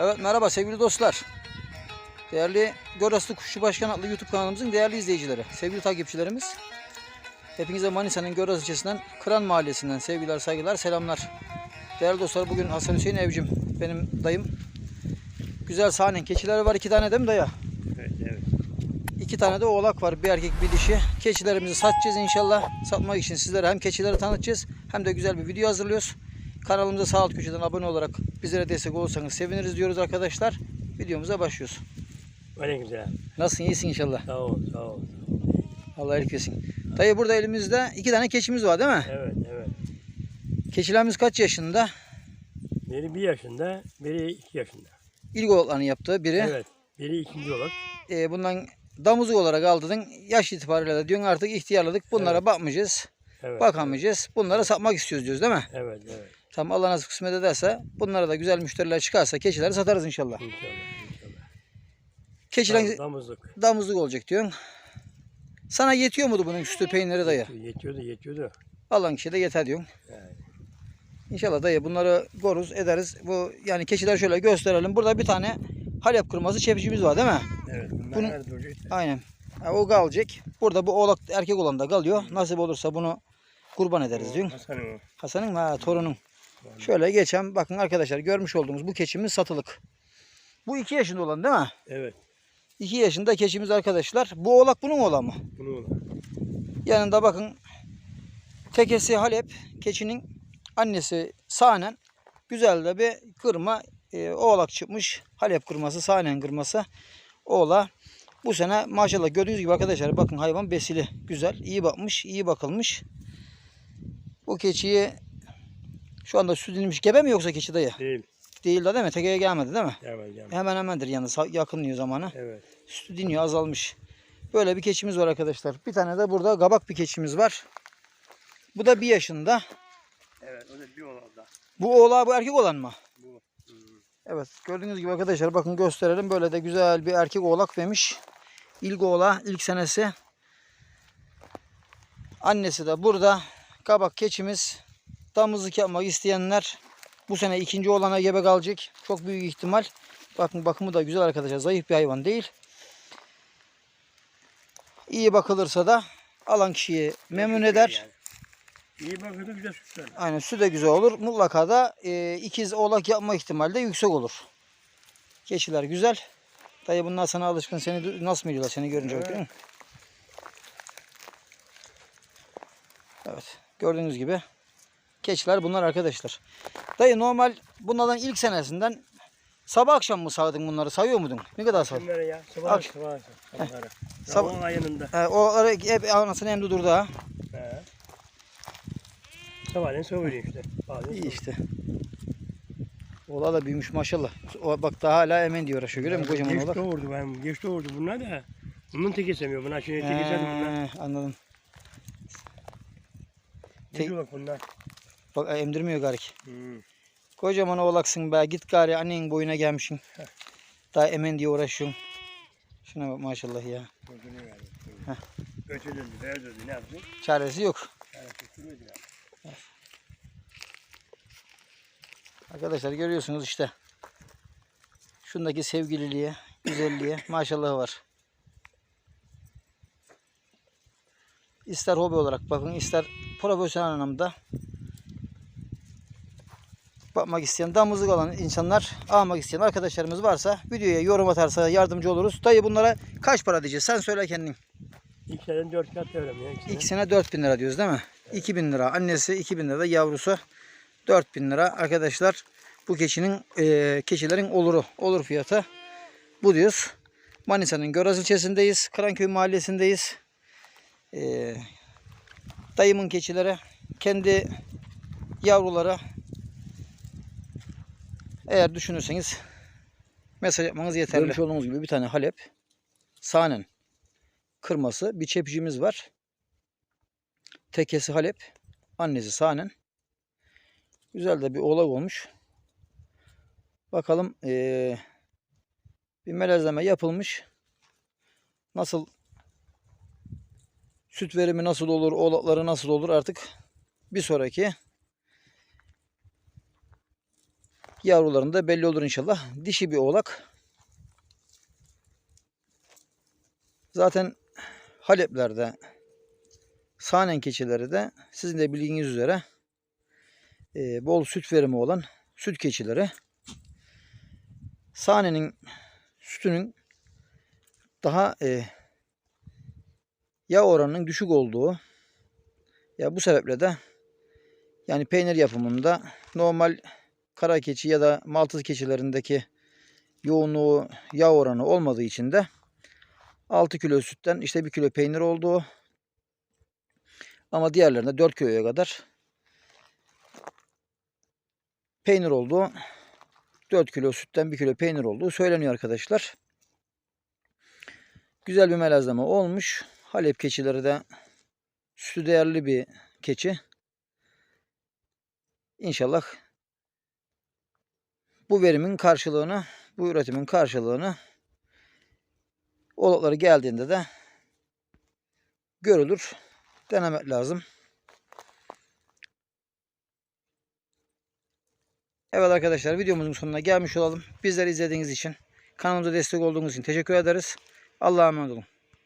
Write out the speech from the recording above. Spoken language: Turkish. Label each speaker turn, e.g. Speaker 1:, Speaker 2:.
Speaker 1: Evet merhaba sevgili dostlar. Değerli Göraslı Kuşçu Başkan adlı YouTube kanalımızın değerli izleyicileri, sevgili takipçilerimiz. Hepinize Manisa'nın Göras ilçesinden Kıran Mahallesi'nden sevgiler, saygılar, selamlar. Değerli dostlar bugün Hasan Hüseyin Evcim, benim dayım. Güzel sahnen keçileri var iki tane değil mi dayı?
Speaker 2: Evet, evet.
Speaker 1: İki tane de oğlak var. Bir erkek bir dişi. Keçilerimizi satacağız inşallah. Satmak için sizlere hem keçileri tanıtacağız hem de güzel bir video hazırlıyoruz. Kanalımıza sağ alt köşeden abone olarak bizlere destek olursanız seviniriz diyoruz arkadaşlar. Videomuza başlıyoruz.
Speaker 2: Aleykümselam.
Speaker 1: Nasılsın? iyisin inşallah.
Speaker 2: Sağ ol, sağ ol.
Speaker 1: Allah iyilik versin. Dayı burada elimizde iki tane keçimiz var değil mi?
Speaker 2: Evet, evet.
Speaker 1: Keçilerimiz kaç yaşında?
Speaker 2: Biri bir yaşında, biri iki yaşında.
Speaker 1: İlk oğlaklarını yaptı biri.
Speaker 2: Evet. Biri ikinci olarak.
Speaker 1: Ee, bundan damızlık olarak aldın. Yaş itibariyle de diyorsun artık ihtiyarladık. Bunlara
Speaker 2: Evet.
Speaker 1: bakmayacağız.
Speaker 2: Evet.
Speaker 1: Bakamayacağız. Bunları satmak istiyoruz diyoruz değil mi?
Speaker 2: Evet, evet.
Speaker 1: Tamam Allah nasip kısmet ederse bunlara da güzel müşteriler çıkarsa keçileri satarız inşallah.
Speaker 2: İnşallah, inşallah.
Speaker 1: Keçiler
Speaker 2: Dam- Damızlık.
Speaker 1: damızlık olacak diyorsun. Sana yetiyor mudu bunun sütü peyniri dayı?
Speaker 2: Yetiyordu, yetiyordu.
Speaker 1: Alan kişi de yeter diyorsun.
Speaker 2: Yani.
Speaker 1: İnşallah dayı bunları koruz ederiz. Bu yani keçiler şöyle gösterelim. Burada bir tane Halep kırması çepçimiz var değil mi?
Speaker 2: Evet,
Speaker 1: Bunun-? Aynen. Ha, o kalacak. Burada bu oğlak erkek olan da kalıyor. Nasip olursa bunu kurban ederiz diyorsun.
Speaker 2: Hasan'ın o.
Speaker 1: Hasan'ın mı? Ha, torunun. Şöyle geçen bakın arkadaşlar görmüş olduğunuz bu keçimiz satılık. Bu iki yaşında olan değil mi?
Speaker 2: Evet,
Speaker 1: 2 yaşında keçimiz arkadaşlar. Bu oğlak bunun oğlan mı?
Speaker 2: bunu ona.
Speaker 1: Yanında bakın tekesi Halep, keçinin annesi Sahnen. Güzel de bir kırma e, oğlak çıkmış. Halep kırması, Sahnen kırması. Oğla. Bu sene maşallah gördüğünüz gibi arkadaşlar bakın hayvan besili. Güzel, iyi bakmış, iyi bakılmış. Bu keçiyi şu anda süt inmiş. Gebe mi yoksa keçi dayı?
Speaker 2: Değil.
Speaker 1: Değil de değil mi? Tekeye gelmedi değil mi?
Speaker 2: Gel gel.
Speaker 1: Hemen hemendir yalnız yakınlıyor zamanı.
Speaker 2: Evet.
Speaker 1: Sütü diniyor azalmış. Böyle bir keçimiz var arkadaşlar. Bir tane de burada kabak bir keçimiz var. Bu da bir yaşında.
Speaker 2: Evet, o da bir olanda.
Speaker 1: Bu oğlağı bu erkek olan mı?
Speaker 2: Bu.
Speaker 1: Evet gördüğünüz gibi arkadaşlar bakın gösterelim. Böyle de güzel bir erkek oğlak vermiş. İlk oğla ilk senesi. Annesi de burada. Kabak keçimiz. Damızlık yapmak isteyenler bu sene ikinci oğlana gebe kalacak. Çok büyük ihtimal. Bakın bakımı da güzel arkadaşlar. Zayıf bir hayvan değil. İyi bakılırsa da alan kişiyi memnun eder.
Speaker 2: İyi bakıyordu, güzel sütler.
Speaker 1: Aynen süt de güzel olur. Mutlaka da e, ikiz oğlak yapma ihtimali de yüksek olur. Keçiler güzel. Dayı bunlar sana alışkın. Seni nasıl mı diyorlar seni görünce
Speaker 2: Evet.
Speaker 1: değil mi? Evet. Gördüğünüz gibi keçiler bunlar arkadaşlar. Dayı normal bunlardan ilk senesinden sabah akşam mı sağdın bunları? Sayıyor muydun? Ne kadar sağdın?
Speaker 2: Bunları ya, sabah
Speaker 1: Ak-
Speaker 2: sabah sabahları.
Speaker 1: Sabah-
Speaker 2: Sabah ayınında.
Speaker 1: He, o hep anasını emdi durdu ha.
Speaker 2: He. Sabahleyin soğuyor işte. Bazen
Speaker 1: İyi işte. Oğlan da büyümüş maşallah. O, bak daha hala emen diyor aşağı görüyor musun kocaman
Speaker 2: Geç
Speaker 1: oğlak?
Speaker 2: doğurdu ben. Geç doğurdu bunlar da. Bunun tek kesemiyor. Bunlar şimdi tek keserdi bunlar.
Speaker 1: Anladım. Tek
Speaker 2: bak bunlar.
Speaker 1: Bak e, emdirmiyor garik.
Speaker 2: Hmm.
Speaker 1: Kocaman oğlaksın be. Git gari annenin boyuna gelmişsin. Daha emen diye uğraşıyorsun. Şuna bak maşallah ya.
Speaker 2: Beyaz öldü. Ne yaptı?
Speaker 1: Çaresi yok.
Speaker 2: Götürüyordu ya.
Speaker 1: Arkadaşlar görüyorsunuz işte. Şundaki sevgililiğe, güzelliğe maşallahı var. İster hobi olarak bakın, ister profesyonel anlamda bakmak isteyen, damızlık olan insanlar, almak isteyen arkadaşlarımız varsa videoya yorum atarsa yardımcı oluruz. Dayı bunlara kaç para diyeceğiz? Sen söyle kendin.
Speaker 2: İlk seneden dört kat devrim ya. İlk sene.
Speaker 1: sene 4000 lira diyoruz değil mi? 2000 lira. Annesi 2000 lira yavrusu 4000 lira. Arkadaşlar bu keçinin e, keçilerin oluru. Olur fiyatı. Bu diyoruz. Manisa'nın Göraz ilçesindeyiz. Karanköy mahallesindeyiz. E, dayımın keçileri kendi yavruları eğer düşünürseniz mesaj yapmanız yeterli. Görmüş olduğunuz gibi bir tane Halep sahnen kırması bir çepicimiz var. Tekesi Halep. Annesi Sahnen. Güzel de bir oğlak olmuş. Bakalım eee, bir melezleme yapılmış. Nasıl süt verimi nasıl olur, oğlakları nasıl olur artık bir sonraki Yavrularında belli olur inşallah. Dişi bir oğlak. Zaten Halep'lerde sahnen keçileri de sizin de bildiğiniz üzere e, bol süt verimi olan süt keçileri. Sahnenin sütünün daha e, yağ oranının düşük olduğu ya bu sebeple de yani peynir yapımında normal kara keçi ya da maltız keçilerindeki yoğunluğu yağ oranı olmadığı için de 6 kilo sütten işte 1 kilo peynir olduğu ama diğerlerinde 4 kiloya kadar peynir olduğu 4 kilo sütten 1 kilo peynir olduğu söyleniyor arkadaşlar. Güzel bir melazlama olmuş. Halep keçileri de sütü değerli bir keçi. İnşallah bu verimin karşılığını, bu üretimin karşılığını oğlakları geldiğinde de görülür. Denemek lazım. Evet arkadaşlar videomuzun sonuna gelmiş olalım. Bizleri izlediğiniz için, kanalımıza destek olduğunuz için teşekkür ederiz. Allah'a emanet olun.